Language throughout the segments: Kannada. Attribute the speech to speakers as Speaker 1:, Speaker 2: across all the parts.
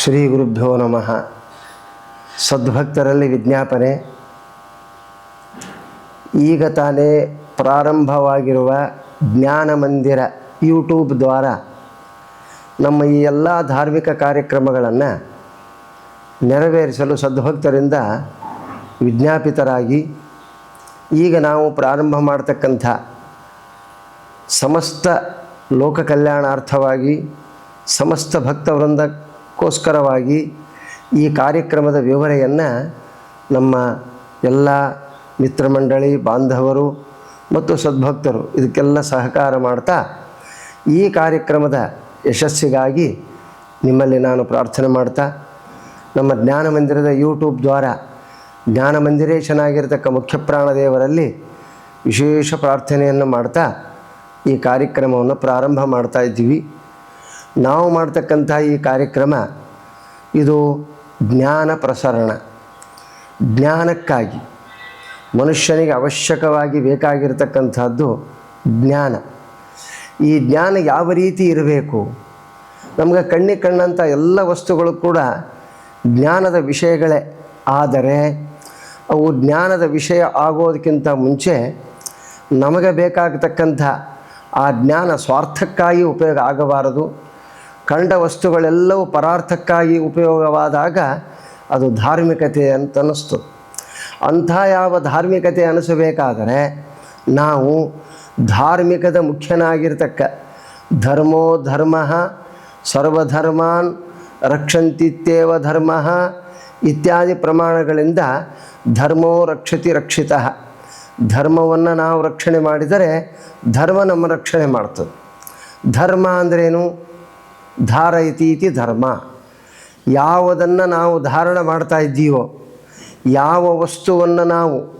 Speaker 1: ಶ್ರೀ ಗುರುಭ್ಯೋ ನಮಃ. ಸದ್ಭಕ್ತರಲ್ಲಿ ವಿಜ್ಞಾಪನೆ. ಈಗ ತಾನೇ ಪ್ರಾರಂಭವಾಗಿರುವ ಜ್ಞಾನ ಮಂದಿರ ಯೂಟ್ಯೂಬ್ ದ್ವಾರ ನಮ್ಮ ಈ ಎಲ್ಲ ಧಾರ್ಮಿಕ ಕಾರ್ಯಕ್ರಮಗಳನ್ನು ನೆರವೇರಿಸಲು ಸದ್ಭಕ್ತರಿಂದ ವಿಜ್ಞಾಪಿತರಾಗಿ ಈಗ ನಾವು ಪ್ರಾರಂಭ ಮಾಡ್ತಕ್ಕಂಥ ಸಮಸ್ತ ಲೋಕ ಕಲ್ಯಾಣಾರ್ಥವಾಗಿ ಸಮಸ್ತ ಭಕ್ತವೃಂದಕ್ಕೋಸ್ಕರವಾಗಿ ಈ ಕಾರ್ಯಕ್ರಮದ ವಿವರೆಯನ್ನು ನಮ್ಮ ಎಲ್ಲ ಮಿತ್ರಮಂಡಳಿ, ಬಾಂಧವರು ಮತ್ತು ಸದ್ಭಕ್ತರು ಇದಕ್ಕೆಲ್ಲ ಸಹಕಾರ ಮಾಡ್ತಾ ಈ ಕಾರ್ಯಕ್ರಮದ ಯಶಸ್ಸಿಗಾಗಿ ನಿಮ್ಮಲ್ಲಿ ನಾನು ಪ್ರಾರ್ಥನೆ ಮಾಡ್ತಾ, ನಮ್ಮ ಜ್ಞಾನಮಂದಿರದ ಯೂಟ್ಯೂಬ್ ದ್ವಾರ ಜ್ಞಾನ ಮುಖ್ಯಪ್ರಾಣದೇವರಲ್ಲಿ ಮುಖ್ಯ ಪ್ರಾಣದೇವರಲ್ಲಿ ವಿಶೇಷ ಪ್ರಾರ್ಥನೆಯನ್ನು ಮಾಡ್ತಾ ಈ ಕಾರ್ಯಕ್ರಮವನ್ನು ಪ್ರಾರಂಭ ಮಾಡ್ತಾ ಇದ್ದೀವಿ. ನಾವು ಮಾಡ್ತಕ್ಕಂಥ ಈ ಕಾರ್ಯಕ್ರಮ ಇದು ಜ್ಞಾನ ಪ್ರಸರಣ. ಜ್ಞಾನಕ್ಕಾಗಿ, ಮನುಷ್ಯನಿಗೆ ಅವಶ್ಯಕವಾಗಿ ಬೇಕಾಗಿರತಕ್ಕಂಥದ್ದು ಜ್ಞಾನ. ಈ ಜ್ಞಾನ ಯಾವ ರೀತಿ ಇರಬೇಕು? ನಮಗೆ ಕಣ್ಣಿಗೆ ಕಣ್ಣಂಥ ಎಲ್ಲ ವಸ್ತುಗಳು ಕೂಡ ಜ್ಞಾನದ ವಿಷಯಗಳೇ. ಆದರೆ ಅವು ಜ್ಞಾನದ ವಿಷಯ ಆಗೋದಕ್ಕಿಂತ ಮುಂಚೆ ನಮಗೆ ಬೇಕಾಗತಕ್ಕಂಥ ಆ ಜ್ಞಾನ ಸ್ವಾರ್ಥಕ್ಕಾಗಿ ಉಪಯೋಗ ಆಗಬಾರದು. ಕಂಡ ವಸ್ತುಗಳೆಲ್ಲವೂ ಪರಾರ್ಥಕ್ಕಾಗಿ ಉಪಯೋಗವಾದಾಗ ಅದು ಧಾರ್ಮಿಕತೆ ಅಂತ ಅನ್ನಿಸ್ತು ಅಂಥ ಯಾವ ಧಾರ್ಮಿಕತೆ ಅನಿಸಬೇಕಾದರೆ ನಾವು ಧಾರ್ಮಿಕದ ಮುಖ್ಯನಾಗಿರ್ತಕ್ಕ. ಧರ್ಮೋ ಧರ್ಮ ಸರ್ವಧರ್ಮಾನ್ ರಕ್ಷಂತಿತ್ಯೇವ ಧರ್ಮ ಇತ್ಯಾದಿ ಪ್ರಮಾಣಗಳಿಂದ ಧರ್ಮೋ ರಕ್ಷತಿ ರಕ್ಷಿತ. ಧರ್ಮವನ್ನು ನಾವು ರಕ್ಷಣೆ ಮಾಡಿದರೆ ಧರ್ಮ ನಮ್ಮ ರಕ್ಷಣೆ ಮಾಡ್ತದೆ. ಧರ್ಮ ಅಂದ್ರೇನು? ಧಾರಯತಿ ಇತಿ ಧರ್ಮ. ಯಾವುದನ್ನು ನಾವು ಧಾರಣ ಮಾಡ್ತಾ ಇದ್ದೀವೋ, ಯಾವ ವಸ್ತುವನ್ನು ನಾವು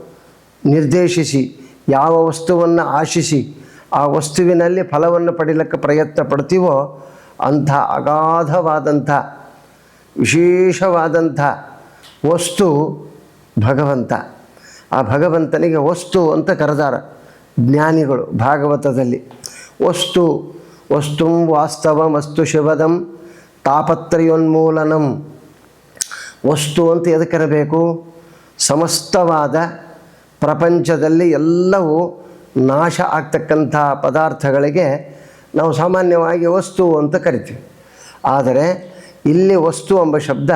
Speaker 1: ನಿರ್ದೇಶಿಸಿ, ಯಾವ ವಸ್ತುವನ್ನು ಆಶಿಸಿ, ಆ ವಸ್ತುವಿನಲ್ಲಿ ಫಲವನ್ನು ಪಡೀಲಿಕ್ಕೆ ಪ್ರಯತ್ನ ಪಡ್ತೀವೋ, ಅಂಥ ಅಗಾಧವಾದಂಥ, ವಿಶೇಷವಾದಂಥ ವಸ್ತು ಭಗವಂತ. ಆ ಭಗವಂತನಿಗೆ ವಸ್ತು ಅಂತ ಕರೆದಾರ ಜ್ಞಾನಿಗಳು ಭಾಗವತದಲ್ಲಿ. ವಸ್ತು ವಸ್ತುಂ ವಾಸ್ತವಂ ವಸ್ತು ಶಿವದಂ ತಾಪತ್ರಯೋನ್ಮೂಲನಂ. ವಸ್ತು ಅಂತ ಎದಕ್ಕಿರಬೇಕು ಸಮಸ್ತವಾದ ಪ್ರಪಂಚದಲ್ಲಿ ಎಲ್ಲವೂ ನಾಶ ಆಗ್ತಕ್ಕಂಥ ಪದಾರ್ಥಗಳಿಗೆ ನಾವು ಸಾಮಾನ್ಯವಾಗಿ ವಸ್ತು ಅಂತ ಕರಿತೀವಿ. ಆದರೆ ಇಲ್ಲಿ ವಸ್ತು ಎಂಬ ಶಬ್ದ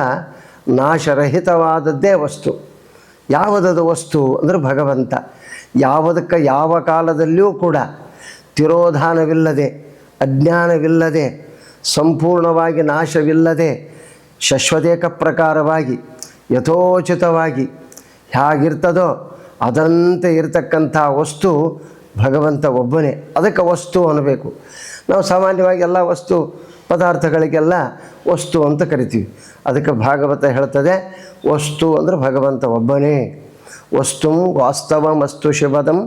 Speaker 1: ನಾಶರಹಿತವಾದದ್ದೇ ವಸ್ತು. ಯಾವುದದು ವಸ್ತು ಅಂದರೆ ಭಗವಂತ. ಯಾವುದಕ್ಕೆ ಯಾವ ಕಾಲದಲ್ಲಿಯೂ ಕೂಡ ತಿರೋಧಾನವಿಲ್ಲದೆ ಅಜ್ಞಾನವಿಲ್ಲದೆ, ಸಂಪೂರ್ಣವಾಗಿ ನಾಶವಿಲ್ಲದೆ, ಶಶ್ವತೇಕ ಪ್ರಕಾರವಾಗಿ, ಯಥೋಚಿತವಾಗಿ ಹೇಗಿರ್ತದೋ ಅದರಂತೆ ಇರತಕ್ಕಂಥ ವಸ್ತು ಭಗವಂತ ಒಬ್ಬನೇ. ಅದಕ್ಕೆ ವಸ್ತು ಅನ್ನಬೇಕು. ನಾವು ಸಾಮಾನ್ಯವಾಗಿ ಎಲ್ಲ ವಸ್ತು ಪದಾರ್ಥಗಳಿಗೆಲ್ಲ ವಸ್ತು ಅಂತ ಕರಿತೀವಿ. ಅದಕ್ಕೆ ಭಾಗವತ ಹೇಳ್ತದೆ, ವಸ್ತು ಅಂದರೆ ಭಗವಂತ ಒಬ್ಬನೇ. ವಸ್ತು ವಾಸ್ತವಮಸ್ತು ಶಿವದಂ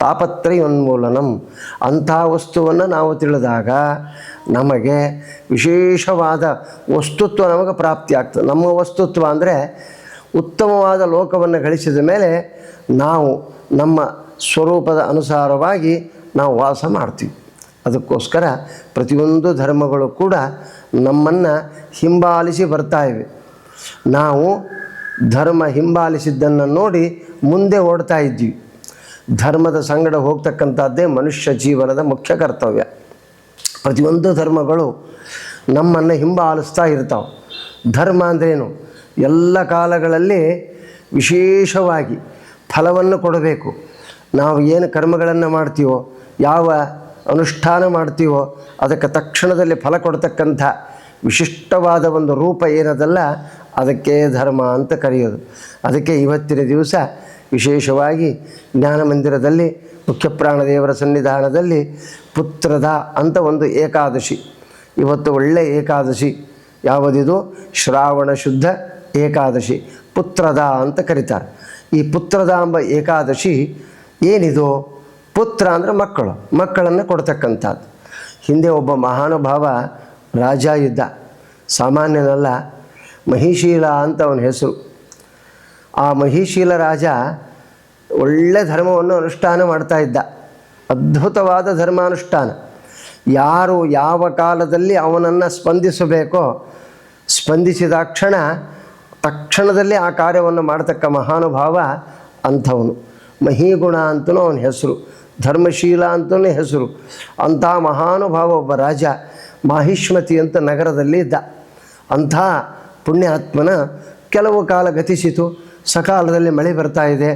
Speaker 1: ತಾಪತ್ರಯೋನ್ಮೂಲನಂ. ಅಂಥ ವಸ್ತುವನ್ನು ನಾವು ತಿಳಿದಾಗ ನಮಗೆ ವಿಶೇಷವಾದ ವಸ್ತುತ್ವ ನಮಗೆ ಪ್ರಾಪ್ತಿ ಆಗ್ತದೆ. ನಮ್ಮ ವಸ್ತುತ್ವ ಅಂದರೆ ಉತ್ತಮವಾದ ಲೋಕವನ್ನು ಗಳಿಸಿದ ಮೇಲೆ ನಾವು ನಮ್ಮ ಸ್ವರೂಪದ ಅನುಸಾರವಾಗಿ ನಾವು ವಾಸ ಮಾಡ್ತೀವಿ. ಅದಕ್ಕೋಸ್ಕರ ಪ್ರತಿಯೊಂದು ಧರ್ಮಗಳು ಕೂಡ ನಮ್ಮನ್ನು ಹಿಂಬಾಲಿಸಿ ಬರ್ತಾ ಇವೆ. ನಾವು ಧರ್ಮ ಹಿಂಬಾಲಿಸಿದ್ದನ್ನು ನೋಡಿ ಮುಂದೆ ಓಡ್ತಾ ಇದ್ವಿ ಧರ್ಮದ ಸಂಗಡ ಹೋಗ್ತಕ್ಕಂಥದ್ದೇ ಮನುಷ್ಯ ಜೀವನದ ಮುಖ್ಯ ಕರ್ತವ್ಯ. ಪ್ರತಿಯೊಂದು ಧರ್ಮಗಳು ನಮ್ಮನ್ನು ಹಿಂಬಾಲಿಸ್ತಾ ಇರ್ತಾವೆ. ಧರ್ಮ ಅಂದ್ರೇನು? ಎಲ್ಲ ಕಾಲಗಳಲ್ಲಿ ವಿಶೇಷವಾಗಿ ಫಲವನ್ನು ಕೊಡಬೇಕು. ನಾವು ಏನು ಕರ್ಮಗಳನ್ನು ಮಾಡ್ತೀವೋ, ಯಾವ ಅನುಷ್ಠಾನ ಮಾಡ್ತೀವೋ, ಅದಕ್ಕೆ ತಕ್ಷಣದಲ್ಲಿ ಫಲ ಕೊಡ್ತಕ್ಕಂಥ ವಿಶಿಷ್ಟವಾದ ಒಂದು ರೂಪ ಏನದಲ್ಲ, ಅದಕ್ಕೆ ಧರ್ಮ ಅಂತ ಕರೆಯೋದು. ಅದಕ್ಕೆ ಇವತ್ತಿನ ದಿವಸ ವಿಶೇಷವಾಗಿ ಜ್ಞಾನ ಮಂದಿರದಲ್ಲಿ ಮುಖ್ಯ ಪ್ರಾಣದೇವರ ಸನ್ನಿಧಾನದಲ್ಲಿ ಪುತ್ರದ ಅಂತ ಒಂದು ಏಕಾದಶಿ. ಇವತ್ತು ಒಳ್ಳೆಯ ಏಕಾದಶಿ. ಯಾವುದಿದು? ಶ್ರಾವಣ ಶುದ್ಧ ಏಕಾದಶಿ. ಪುತ್ರದ ಅಂತ ಕರೀತಾರೆ. ಈ ಪುತ್ರದ ಎಂಬ ಏಕಾದಶಿ ಏನಿದು? ಪುತ್ರ ಅಂದರೆ ಮಕ್ಕಳು. ಮಕ್ಕಳನ್ನು ಕೊಡ್ತಕ್ಕಂಥದ್ದು. ಹಿಂದೆ ಒಬ್ಬ ಮಹಾನುಭಾವ ರಾಜ ಇದ್ದ. ಸಾಮಾನ್ಯನಲ್ಲ, ಮಹಿಶೀಲ ಅಂತ ಅವನ ಹೆಸರು. ಆ ಮಹಿಶೀಲ ರಾಜ ಒಳ್ಳೆ ಧರ್ಮವನ್ನು ಅನುಷ್ಠಾನ ಮಾಡ್ತಾ ಇದ್ದ. ಅದ್ಭುತವಾದ ಧರ್ಮಾನುಷ್ಠಾನ. ಯಾರು ಯಾವ ಕಾಲದಲ್ಲಿ ಅವನನ್ನು ಸ್ಪಂದಿಸಬೇಕೋ ಸ್ಪಂದಿಸಿದಾಕ್ಷಣ ತಕ್ಷಣದಲ್ಲಿ ಆ ಕಾರ್ಯವನ್ನು ಮಾಡತಕ್ಕ ಮಹಾನುಭಾವ ಅಂಥವನು. ಮಹಿಗುಣ ಅಂತಲೂ ಅವನ ಹೆಸರು, ಧರ್ಮಶೀಲ ಅಂತಲೂ ಹೆಸರು. ಅಂಥ ಮಹಾನುಭಾವ ಒಬ್ಬ ರಾಜ ಮಾಹಿಷ್ಮತಿ ಅಂತ ನಗರದಲ್ಲಿ ಇದ್ದ ಅಂಥ ಪುಣ್ಯಾತ್ಮನ ಕೆಲವು ಕಾಲ ಗತಿಸಿತು. ಸಕಾಲದಲ್ಲಿ ಮಳೆ ಬರ್ತಾ ಇದೆ,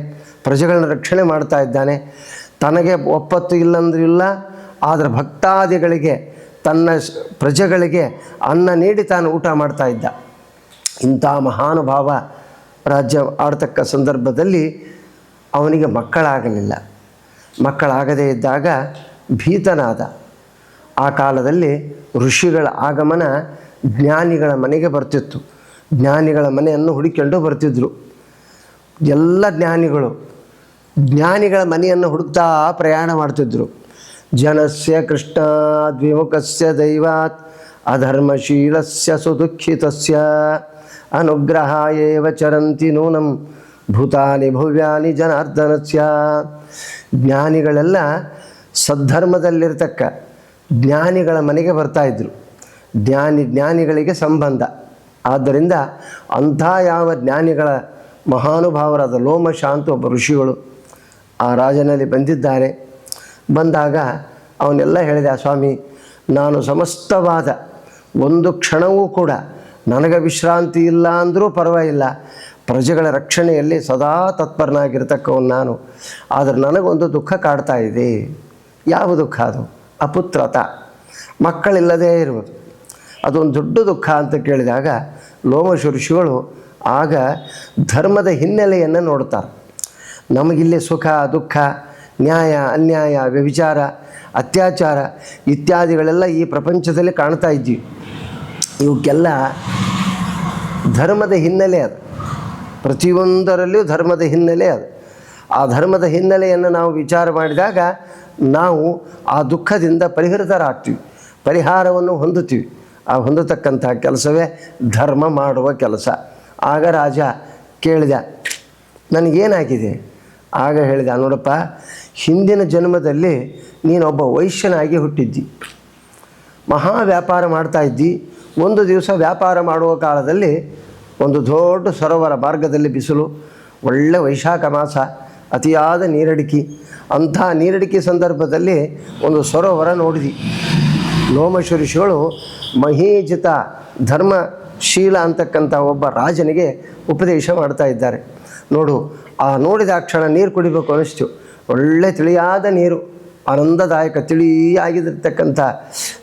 Speaker 1: ಪ್ರಜೆಗಳನ್ನ ರಕ್ಷಣೆ ಮಾಡ್ತಾ ಇದ್ದಾನೆ. ತನಗೆ ಒಪ್ಪತ್ತು ಇಲ್ಲಂದ್ರೂ ಇಲ್ಲ, ಆದರೆ ಭಕ್ತಾದಿಗಳಿಗೆ, ತನ್ನ ಪ್ರಜೆಗಳಿಗೆ ಅನ್ನ ನೀಡಿ ತಾನು ಊಟ ಮಾಡ್ತಾ ಇದ್ದ. ಇಂಥ ಮಹಾನುಭಾವ ರಾಜ್ಯ ಆಡ್ತಕ್ಕ ಸಂದರ್ಭದಲ್ಲಿ ಅವನಿಗೆ ಮಕ್ಕಳಾಗಲಿಲ್ಲ. ಮಕ್ಕಳಾಗದೇ ಇದ್ದಾಗ ಭೀತನಾದ. ಆ ಕಾಲದಲ್ಲಿ ಋಷಿಗಳ ಆಗಮನ ಜ್ಞಾನಿಗಳ ಮನೆಗೆ ಬರ್ತಿತ್ತು. ಜ್ಞಾನಿಗಳ ಮನೆಯನ್ನು ಹುಡುಕೊಂಡು ಬರ್ತಿದ್ರು. ಎಲ್ಲ ಜ್ಞಾನಿಗಳು ಜ್ಞಾನಿಗಳ ಮನೆಯನ್ನು ಹುಡುಕ್ತಾ ಪ್ರಯಾಣ ಮಾಡ್ತಿದ್ರು. ಜನಸ್ಯ ಕೃಷ್ಣ ದ್ವಿಮುಖಸ್ಯ ದೈವಾತ್ ಅಧರ್ಮಶೀಲಸ್ಯ ಸುದುಃಖಿತಸ್ಯ ಅನುಗ್ರಹ ಏವ ಚರಂತಿ ನೂನಂ ಭೂತಾನಿ ಭವ್ಯಾನಿ ಜನಾರ್ದನಸ್ಯ. ಜ್ಞಾನಿಗಳೆಲ್ಲ ಸದ್ಧರ್ಮದಲ್ಲಿರ್ತಕ್ಕ ಜ್ಞಾನಿಗಳ ಮನೆಗೆ ಬರ್ತಾ ಇದ್ರು. ಜ್ಞಾನಿ ಜ್ಞಾನಿಗಳಿಗೆ ಸಂಬಂಧ. ಆದ್ದರಿಂದ ಅಂಥ ಯಾವ ಜ್ಞಾನಿಗಳ ಮಹಾನುಭಾವರಾದ ಲೋಮ ಶಾಂತ ಒಬ್ಬ ಋಷಿಗಳು ಆ ರಾಜನಲ್ಲಿ ಬಂದಿದ್ದಾರೆ. ಬಂದಾಗ ಅವನ್ನೆಲ್ಲ ಆ ಸ್ವಾಮಿ, ನಾನು ಸಮಸ್ತವಾದ ಒಂದು ಕ್ಷಣವೂ ಕೂಡ ನನಗೆ ವಿಶ್ರಾಂತಿ ಇಲ್ಲ ಅಂದರೂ ಪರವಾಗಿಲ್ಲ. ಪ್ರಜೆಗಳ ರಕ್ಷಣೆಯಲ್ಲಿ ಸದಾ ತತ್ಪರನಾಗಿರ್ತಕ್ಕವನು ನಾನು. ಆದರೆ ನನಗೊಂದು ದುಃಖ ಕಾಡ್ತಾ ಇದೆ. ಯಾವ ದುಃಖ ಅದು? ಅಪುತ್ರತ. ಮಕ್ಕಳಿಲ್ಲದೇ ಇರುವುದು. ಅದೊಂದು ದೊಡ್ಡ ದುಃಖ ಅಂತ ಕೇಳಿದಾಗ ಲೋಮಶ ಋಷಿಗಳು ಆಗ ಧರ್ಮದ ಹಿನ್ನೆಲೆಯನ್ನು ನೋಡ್ತಾರೆ. ನಮಗಿಲ್ಲಿ ಸುಖ, ದುಃಖ, ನ್ಯಾಯ, ಅನ್ಯಾಯ, ವ್ಯಭಿಚಾರ, ಅತ್ಯಾಚಾರ ಇತ್ಯಾದಿಗಳೆಲ್ಲ ಈ ಪ್ರಪಂಚದಲ್ಲಿ ಕಾಣ್ತಾ ಇದ್ದೀವಿ ಇವಕ್ಕೆಲ್ಲ ಧರ್ಮದ ಹಿನ್ನೆಲೆ ಅದು. ಪ್ರತಿಯೊಂದರಲ್ಲೂ ಧರ್ಮದ ಹಿನ್ನೆಲೆ ಅದು. ಆ ಧರ್ಮದ ಹಿನ್ನೆಲೆಯನ್ನು ನಾವು ವಿಚಾರ ಮಾಡಿದಾಗ ನಾವು ಆ ದುಃಖದಿಂದ ಪರಿಹೃತರಾಗ್ತೀವಿ. ಪರಿಹಾರವನ್ನು ಹೊಂದುತ್ತೀವಿ. ಆ ಹೊಂದತಕ್ಕಂಥ ಕೆಲಸವೇ ಧರ್ಮ ಮಾಡುವ ಕೆಲಸ. ಆಗ ರಾಜ ಕೇಳಿದ, ನನಗೇನಾಗಿದೆ? ಆಗ ಹೇಳಿದ, ನೋಡಪ್ಪ, ಹಿಂದಿನ ಜನ್ಮದಲ್ಲಿ ನೀನೊಬ್ಬ ವೈಶ್ಯನಾಗಿ ಹುಟ್ಟಿದ್ದಿ. ಮಹಾ ವ್ಯಾಪಾರ ಮಾಡ್ತಾ ಇದ್ದಿ. ಒಂದು ದಿವಸ ವ್ಯಾಪಾರ ಮಾಡುವ ಕಾಲದಲ್ಲಿ ಒಂದು ದೊಡ್ಡ ಸರೋವರ ಮಾರ್ಗದಲ್ಲಿ ಬಿಸಿಲು, ಒಳ್ಳೆ ವೈಶಾಖ ಮಾಸ, ಅತಿಯಾದ ನೀರಡಿಕೆ. ಅಂಥ ನೀರಡಿಕೆ ಸಂದರ್ಭದಲ್ಲಿ ಒಂದು ಸರೋವರ ನೋಡಿದಿ. ಲೋಮಶ ಋಷಿಗಳು ಮಹೀಜಿತ ಧರ್ಮಶೀಲ ಅಂತಕ್ಕಂಥ ಒಬ್ಬ ರಾಜನಿಗೆ ಉಪದೇಶ ಮಾಡ್ತಾ ಇದ್ದಾರೆ. ನೋಡು, ಆ ನೋಡಿದ ಕ್ಷಣ ನೀರು ಕುಡಿಬೇಕು ಅನಿಸ್ತು. ಒಳ್ಳೆ ತಿಳಿಯಾದ ನೀರು, ಆನಂದದಾಯಕ ತಿಳಿಯಾಗಿರ್ತಕ್ಕಂಥ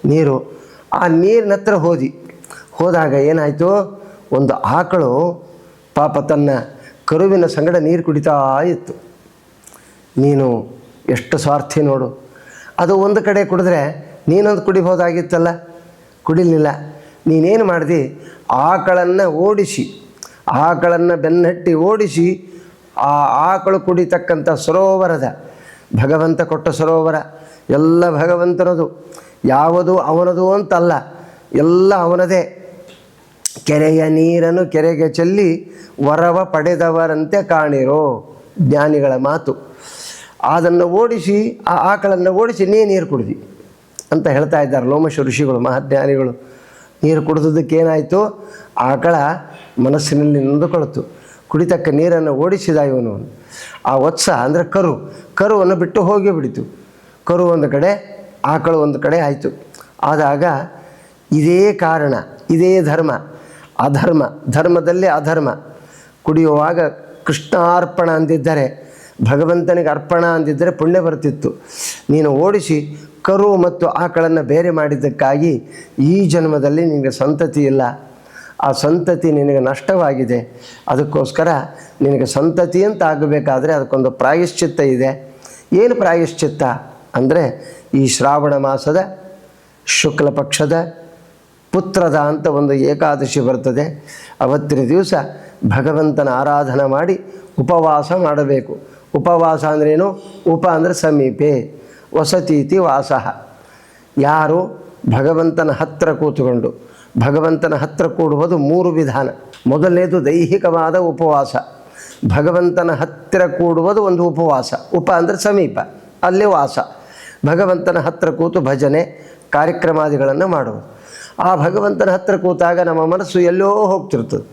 Speaker 1: ನೀರು. ಆ ನೀರಿನ ಹತ್ರ ಹೋದಿ. ಹೋದಾಗ ಏನಾಯಿತು? ಒಂದು ಆಕಳು ಪಾಪ ತನ್ನ ಕರುವಿನ ಸಂಗಡ ನೀರು ಕುಡಿತಾ ಇತ್ತು. ನೀನು ಎಷ್ಟು ಸ್ವಾರ್ಥಿ ನೋಡು. ಅದು ಒಂದು ಕಡೆ ಕುಡಿದ್ರೆ ನೀನೊಂದು ಕುಡಿಬೋದಾಗಿತ್ತಲ್ಲ? ಕುಡಿಲಿಲ್ಲ. ನೀನೇನು ಮಾಡಿದೆ? ಆಕಳನ್ನು ಓಡಿಸಿ, ಆಕಳನ್ನು ಬೆನ್ನಟ್ಟಿ ಓಡಿಸಿ, ಆ ಆಕಳು ಕುಡಿತಕ್ಕಂಥ ಸರೋವರದ, ಭಗವಂತ ಕೊಟ್ಟ ಸರೋವರ, ಎಲ್ಲ ಭಗವಂತನದು, ಯಾವುದು ಅವನದು ಅಂತಲ್ಲ, ಎಲ್ಲ ಅವನದೇ. ಕೆರೆಯ ನೀರನ್ನು ಕೆರೆಗೆ ಚೆಲ್ಲಿ ವರವ ಪಡೆದವರಂತೆ ಕಾಣಿರೋ ಜ್ಞಾನಿಗಳ ಮಾತು. ಅದನ್ನು ಓಡಿಸಿ, ಆ ಆಕಳನ್ನು ಓಡಿಸಿ ನೀ ನೀರು ಕುಡಿದಿ ಅಂತ ಹೇಳ್ತಾ ಇದ್ದಾರೆ ಲೋಮಶ ಋಷಿಗಳು, ಮಹಾಜ್ಞಾನಿಗಳು. ನೀರು ಕುಡಿದದಕ್ಕೆ ಏನಾಯಿತು ಆಕಳ ಮನಸ್ಸಿನಲ್ಲಿ ನೊಂದುಕೊಳ್ತು. ಕುಡಿತಕ್ಕ ನೀರನ್ನು ಓಡಿಸಿದ ಇವನು. ಆ ವತ್ಸ ಅಂದರೆ ಕರು. ಕರುವನ್ನು ಬಿಟ್ಟು ಹೋಗಿ ಬಿಡಿತು. ಕರು ಒಂದು ಕಡೆ, ಆಕಳು ಒಂದು ಕಡೆ ಆಯಿತು. ಆದಾಗ ಇದೇ ಕಾರಣ, ಇದೇ ಧರ್ಮ. ಅಧರ್ಮ, ಧರ್ಮದಲ್ಲಿ ಅಧರ್ಮ. ಕುಡಿಯುವಾಗ ಕೃಷ್ಣಾರ್ಪಣ ಅಂದಿದ್ದರೆ, ಭಗವಂತನಿಗೆ ಅರ್ಪಣ ಅಂದಿದ್ದರೆ ಪುಣ್ಯ ಬರ್ತಿತ್ತು. ನೀನು ಓಡಿಸಿ ಕರು ಮತ್ತು ಆಕಳನ್ನು ಬೇರೆ ಮಾಡಿದ್ದಕ್ಕಾಗಿ ಈ ಜನ್ಮದಲ್ಲಿ ನಿನಗೆ ಸಂತತಿ ಇಲ್ಲ. ಆ ಸಂತತಿ ನಿನಗೆ ನಷ್ಟವಾಗಿದೆ. ಅದಕ್ಕೋಸ್ಕರ ನಿನಗೆ ಸಂತತಿ ಅಂತ ಆಗಬೇಕಾದ್ರೆ ಅದಕ್ಕೊಂದು ಪ್ರಾಯಶ್ಚಿತ್ತ ಇದೆ. ಏನು ಪ್ರಾಯಶ್ಚಿತ್ತ? ಅಂದರೆ ಈ ಶ್ರಾವಣ ಮಾಸದ ಶುಕ್ಲ ಪಕ್ಷದ ಪುತ್ರದ ಅಂತ ಒಂದು ಏಕಾದಶಿ ಬರ್ತದೆ. ಅವತ್ತಿನ ದಿವಸ ಭಗವಂತನ ಆರಾಧನೆ ಮಾಡಿ ಉಪವಾಸ ಮಾಡಬೇಕು. ಉಪವಾಸ ಅಂದ್ರೇನು ಉಪ ಅಂದರೆ ಸಮೀಪೆ. ವಸತೀತಿ ವಾಸ. ಯಾರು ಭಗವಂತನ ಹತ್ತಿರ ಕೂತುಕೊಂಡು, ಭಗವಂತನ ಹತ್ತಿರ ಕೂಡುವುದು ಮೂರು ವಿಧಾನ. ಮೊದಲನೇದು ದೈಹಿಕವಾದ ಉಪವಾಸ. ಭಗವಂತನ ಹತ್ತಿರ ಕೂಡುವುದು ಒಂದು ಉಪವಾಸ. ಉಪ ಅಂದರೆ ಸಮೀಪ, ಅಲ್ಲೇ ವಾಸ. ಭಗವಂತನ ಹತ್ತಿರ ಕೂತು ಭಜನೆ, ಕಾರ್ಯಕ್ರಮಾದಿಗಳನ್ನು ಮಾಡುವುದು. ಆ ಭಗವಂತನ ಹತ್ತಿರ ಕೂತಾಗ ನಮ್ಮ ಮನಸ್ಸು ಎಲ್ಲೋ ಹೋಗ್ತಿರ್ತದೆ.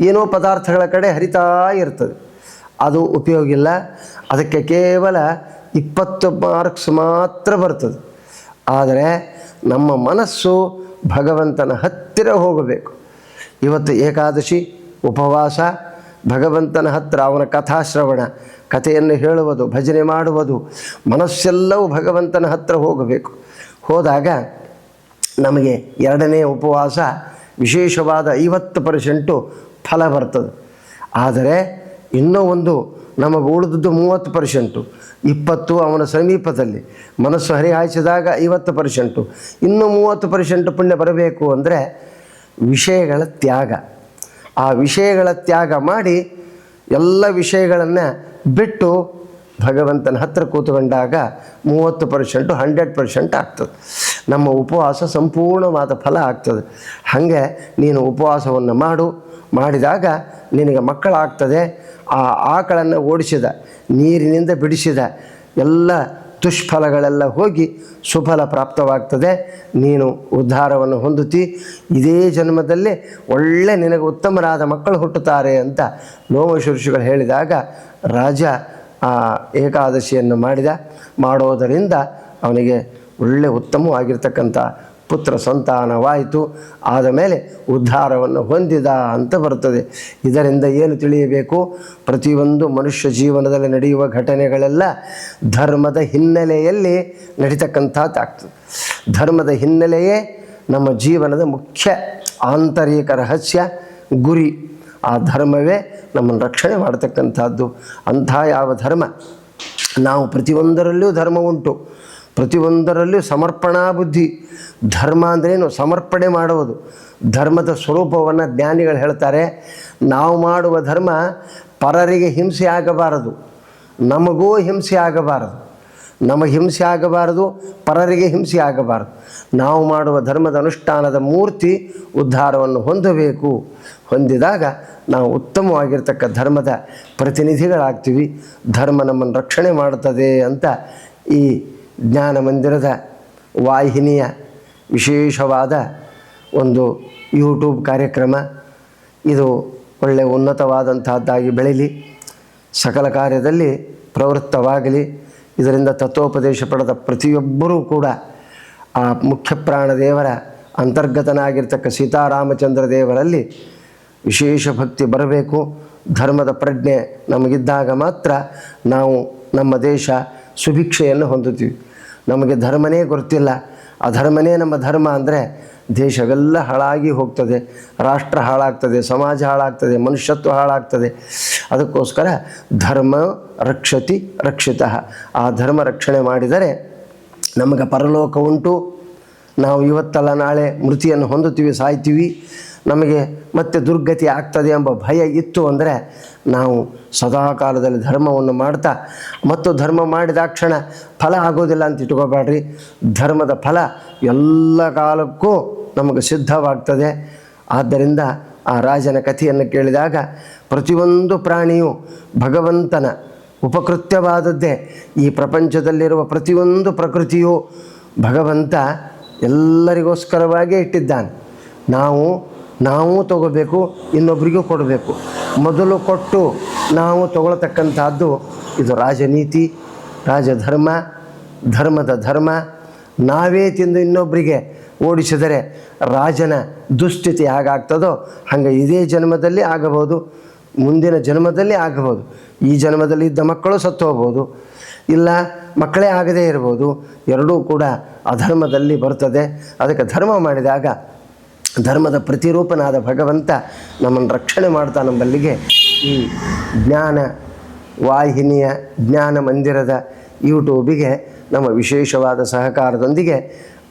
Speaker 1: ಏನೋ ಪದಾರ್ಥಗಳ ಕಡೆ ಹರಿತಾ ಇರ್ತದೆ. ಅದು ಉಪಯೋಗಿಲ್ಲ ಅದಕ್ಕೆ ಕೇವಲ ಇಪ್ಪತ್ತು ಮಾರ್ಕ್ಸ್ ಮಾತ್ರ ಬರ್ತದೆ. ಆದರೆ ನಮ್ಮ ಮನಸ್ಸು ಭಗವಂತನ ಹತ್ತಿರ ಹೋಗಬೇಕು. ಇವತ್ತು ಏಕಾದಶಿ, ಉಪವಾಸ, ಭಗವಂತನ ಹತ್ತಿರ ಅವನ ಕಥಾಶ್ರವಣ, ಕಥೆಯನ್ನು ಹೇಳುವುದು, ಭಜನೆ ಮಾಡುವುದು, ಮನಸ್ಸೆಲ್ಲವೂ ಭಗವಂತನ ಹತ್ತಿರ ಹೋಗಬೇಕು. ಹೋದಾಗ ನಮಗೆ ಎರಡನೇ ಉಪವಾಸ ವಿಶೇಷವಾದ ಐವತ್ತು ಪರ್ಸೆಂಟು ಫಲ ಬರ್ತದೆ. ಆದರೆ ಇನ್ನೂ ಒಂದು ನಮಗೆ ಉಳಿದದ್ದು ಮೂವತ್ತು ಪರ್ಸೆಂಟು, ಇಪ್ಪತ್ತು ಅವನ ಸಮೀಪದಲ್ಲಿ. ಮನಸ್ಸು ಹರಿಹಾಯಿಸಿದಾಗ ಐವತ್ತು ಪರ್ಸೆಂಟು. ಇನ್ನೂ ಮೂವತ್ತು ಪರ್ಸೆಂಟು ಪುಣ್ಯ ಬರಬೇಕು ಅಂದರೆ ವಿಷಯಗಳ ತ್ಯಾಗ. ಆ ವಿಷಯಗಳ ತ್ಯಾಗ ಮಾಡಿ ಎಲ್ಲ ವಿಷಯಗಳನ್ನು ಬಿಟ್ಟು ಭಗವಂತನ ಹತ್ತಿರ ಕೂತ್ಕೊಂಡಾಗ ಮೂವತ್ತು ಪರ್ಸೆಂಟು, ಹಂಡ್ರೆಡ್ ಪರ್ಸೆಂಟ್ ಆಗ್ತದೆ. ನಮ್ಮ ಉಪವಾಸ ಸಂಪೂರ್ಣವಾದ ಫಲ ಆಗ್ತದೆ. ಹಾಗೆ ನೀನು ಉಪವಾಸವನ್ನು ಮಾಡು. ಮಾಡಿದಾಗ ನಿನಗೆ ಮಕ್ಕಳಾಗ್ತದೆ. ಆ ಆಕಳನ್ನು ಓಡಿಸಿದ, ನೀರಿನಿಂದ ಬಿಡಿಸಿದ ಎಲ್ಲ ದುಷ್ಫಲಗಳೆಲ್ಲ ಹೋಗಿ ಸುಫಲ ಪ್ರಾಪ್ತವಾಗ್ತದೆ. ನೀನು ಉದ್ಧಾರವನ್ನು ಹೊಂದುತ್ತಿ, ಇದೇ ಜನ್ಮದಲ್ಲಿ ಒಳ್ಳೆ ನಿನಗೆ ಉತ್ತಮರಾದ ಮಕ್ಕಳು ಹುಟ್ಟುತ್ತಾರೆ ಅಂತ ಲೋಮಶುರುಷಿಗಳು ಹೇಳಿದಾಗ ರಾಜ ಆ ಏಕಾದಶಿಯನ್ನು ಮಾಡಿದ, ಮಾಡೋದರಿಂದ ಅವನಿಗೆ ಒಳ್ಳೆ ಉತ್ತಮವಾಗಿರ್ತಕ್ಕಂಥ ಪುತ್ರ ಸಂತಾನವಾಯಿತು. ಆದ ಮೇಲೆ ಉದ್ಧಾರವನ್ನು ಹೊಂದಿದ ಅಂತ ಬರ್ತದೆ. ಇದರಿಂದ ಏನು ತಿಳಿಯಬೇಕು? ಪ್ರತಿಯೊಂದು ಮನುಷ್ಯ ಜೀವನದಲ್ಲಿ ನಡೆಯುವ ಘಟನೆಗಳೆಲ್ಲ ಧರ್ಮದ ಹಿನ್ನೆಲೆಯಲ್ಲಿ ನಡೀತಕ್ಕಂಥದ್ದಾಗ್ತದೆ ಧರ್ಮದ ಹಿನ್ನೆಲೆಯೇ ನಮ್ಮ ಜೀವನದ ಮುಖ್ಯ ಆಂತರಿಕ ರಹಸ್ಯ ಗುರಿ. ಆ ಧರ್ಮವೇ ನಮ್ಮನ್ನು ರಕ್ಷಣೆ ಮಾಡತಕ್ಕಂಥದ್ದು. ಅಂಥ ಯಾವ ಧರ್ಮ? ನಾವು ಪ್ರತಿಯೊಂದರಲ್ಲೂ ಧರ್ಮ ಉಂಟು. ಪ್ರತಿಯೊಂದರಲ್ಲಿಯೂ ಸಮರ್ಪಣಾ ಬುದ್ಧಿ. ಧರ್ಮ ಅಂದ್ರೇನು? ಸಮರ್ಪಣೆ ಮಾಡುವುದು. ಧರ್ಮದ ಸ್ವರೂಪವನ್ನು ಜ್ಞಾನಿಗಳು ಹೇಳ್ತಾರೆ, ನಾವು ಮಾಡುವ ಧರ್ಮ ಪರರಿಗೆ ಹಿಂಸೆ ಆಗಬಾರದು. ನಮಗೂ ಹಿಂಸೆ ಆಗಬಾರದು. ನಮಗೆ ಹಿಂಸೆ ಆಗಬಾರದು, ಪರರಿಗೆ ಹಿಂಸೆ ಆಗಬಾರದು. ನಾವು ಮಾಡುವ ಧರ್ಮದ ಅನುಷ್ಠಾನದ ಮೂರ್ತಿ ಉದ್ಧಾರವನ್ನು ಹೊಂದಬೇಕು. ಹೊಂದಿದಾಗ ನಾವು ಉತ್ತಮವಾಗಿರ್ತಕ್ಕ ಧರ್ಮದ ಪ್ರತಿನಿಧಿಗಳಾಗ್ತೀವಿ. ಧರ್ಮ ನಮ್ಮನ್ನು ರಕ್ಷಣೆ ಮಾಡುತ್ತದೆ ಅಂತ ಈ ಜ್ಞಾನ ಮಂದಿರದ ವಾಹಿನಿಯ ವಿಶೇಷವಾದ ಒಂದು ಯೂಟ್ಯೂಬ್ ಕಾರ್ಯಕ್ರಮ. ಇದು ಒಳ್ಳೆಯ ಉನ್ನತವಾದಂತಹದ್ದಾಗಿ ಬೆಳೀಲಿ. ಸಕಲ ಕಾರ್ಯದಲ್ಲಿ ಪ್ರವೃತ್ತವಾಗಲಿ. ಇದರಿಂದ ತತ್ವೋಪದೇಶ ಪಡೆದ ಪ್ರತಿಯೊಬ್ಬರೂ ಕೂಡ ಆ ಮುಖ್ಯ ಪ್ರಾಣ ದೇವರ ಅಂತರ್ಗತನಾಗಿರ್ತಕ್ಕ ಸೀತಾರಾಮಚಂದ್ರ ದೇವರಲ್ಲಿ ವಿಶೇಷ ಭಕ್ತಿ ಬರಬೇಕು. ಧರ್ಮದ ಪ್ರಜ್ಞೆ ನಮಗಿದ್ದಾಗ ಮಾತ್ರ ನಾವು ನಮ್ಮ ದೇಶ ಸುಭಿಕ್ಷೆಯನ್ನು ಹೊಂದುತ್ತೀವಿ. ನಮಗೆ ಧರ್ಮನೇ ಗೊತ್ತಿಲ್ಲ. ಆ ಧರ್ಮನೇ ನಮ್ಮ ಧರ್ಮ ಅಂದರೆ ದೇಶವೆಲ್ಲ ಹಾಳಾಗಿ ಹೋಗ್ತದೆ. ರಾಷ್ಟ್ರ ಹಾಳಾಗ್ತದೆ, ಸಮಾಜ ಹಾಳಾಗ್ತದೆ, ಮನುಷ್ಯತ್ವ ಹಾಳಾಗ್ತದೆ. ಅದಕ್ಕೋಸ್ಕರ ಧರ್ಮ ರಕ್ಷತಿ ರಕ್ಷಿತ. ಆ ಧರ್ಮ ರಕ್ಷಣೆ ಮಾಡಿದರೆ ನಮಗೆ ಪರಲೋಕ ಉಂಟು. ನಾವು ಇವತ್ತಲ್ಲ ನಾಳೆ ಮೃತಿಯನ್ನು ಹೊಂದುತ್ತೀವಿ, ಸಾಯ್ತೀವಿ. ನಮಗೆ ಮತ್ತೆ ದುರ್ಗತಿ ಆಗ್ತದೆ ಎಂಬ ಭಯ ಇತ್ತು ಅಂದರೆ ನಾವು ಸದಾ ಕಾಲದಲ್ಲಿ ಧರ್ಮವನ್ನು ಮಾಡ್ತಾ, ಮತ್ತು ಧರ್ಮ ಮಾಡಿದಾಕ್ಷಣ ಫಲ ಆಗೋದಿಲ್ಲ ಅಂತ ಇಟ್ಕೋಬೇಡ್ರಿ. ಧರ್ಮದ ಫಲ ಎಲ್ಲ ಕಾಲಕ್ಕೂ ನಮಗೆ ಸಿದ್ಧವಾಗ್ತದೆ. ಆದ್ದರಿಂದ ಆ ರಾಜನ ಕಥೆಯನ್ನು ಕೇಳಿದಾಗ ಪ್ರತಿಯೊಂದು ಪ್ರಾಣಿಯು ಭಗವಂತನ ಉಪಕೃತ್ಯವಾದದ್ದೇ. ಈ ಪ್ರಪಂಚದಲ್ಲಿರುವ ಪ್ರತಿಯೊಂದು ಪ್ರಕೃತಿಯು ಭಗವಂತ ಎಲ್ಲರಿಗೋಸ್ಕರವಾಗೇ ಇಟ್ಟಿದ್ದಾನೆ. ನಾವು ನಾವು ತಗೋಬೇಕು ಇನ್ನೊಬ್ಬರಿಗೂ ಕೊಡಬೇಕು. ಮೊದಲು ಕೊಟ್ಟು ನಾವು ತಗೊಳ್ತಕ್ಕಂಥದ್ದು ಇದು ರಾಜನೀತಿ, ರಾಜಧರ್ಮ, ಧರ್ಮದ ಧರ್ಮ. ನಾವೇ ತಿಂದು ಇನ್ನೊಬ್ಬರಿಗೆ ಓಡಿಸಿದರೆ ರಾಜನ ದುಸ್ಥಿತಿ ಹೇಗಾಗ್ತದೋ ಹಾಗೆ ಇದೇ ಜನ್ಮದಲ್ಲಿ ಆಗಬಹುದು, ಮುಂದಿನ ಜನ್ಮದಲ್ಲಿ ಆಗಬಹುದು. ಈ ಜನ್ಮದಲ್ಲಿ ಇದ್ದ ಮಕ್ಕಳು ಸತ್ತು ಹೋಗ್ಬೋದು ಇಲ್ಲ, ಮಕ್ಕಳೇ ಆಗದೇ ಇರ್ಬೋದು. ಎರಡೂ ಕೂಡ ಅಧರ್ಮದಲ್ಲಿ ಬರ್ತದೆ ಅದಕ್ಕೆ ಧರ್ಮ ಮಾಡಿದಾಗ ಧರ್ಮದ ಪ್ರತಿರೂಪನಾದ ಭಗವಂತ ನಮ್ಮನ್ನು ರಕ್ಷಣೆ ಮಾಡ್ತಾ ನಮ್ಮಲ್ಲಿಗೆ ಈ ಜ್ಞಾನ ವಾಹಿನಿಯ, ಜ್ಞಾನ ಮಂದಿರದ ಯೂಟ್ಯೂಬಿಗೆ ನಮ್ಮ ವಿಶೇಷವಾದ ಸಹಕಾರದೊಂದಿಗೆ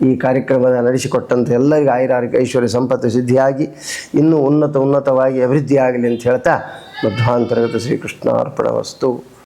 Speaker 1: ಈ ಕಾರ್ಯಕ್ರಮದ ನಡೆಸಿಕೊಟ್ಟಂಥ ಎಲ್ಲರಿಗೂ ಆಯುರಾರೋಗ್ಯ ಐಶ್ವರ್ಯ ಸಂಪತ್ತು ಸಿದ್ಧಿಯಾಗಿ, ಇನ್ನೂ ಉನ್ನತ ಉನ್ನತವಾಗಿ ಅಭಿವೃದ್ಧಿಯಾಗಲಿ ಅಂತ ಹೇಳ್ತಾ ಮಧ್ವಾಂತರ್ಗತ ಶ್ರೀಕೃಷ್ಣ ಅರ್ಪಣ ವಸ್ತು.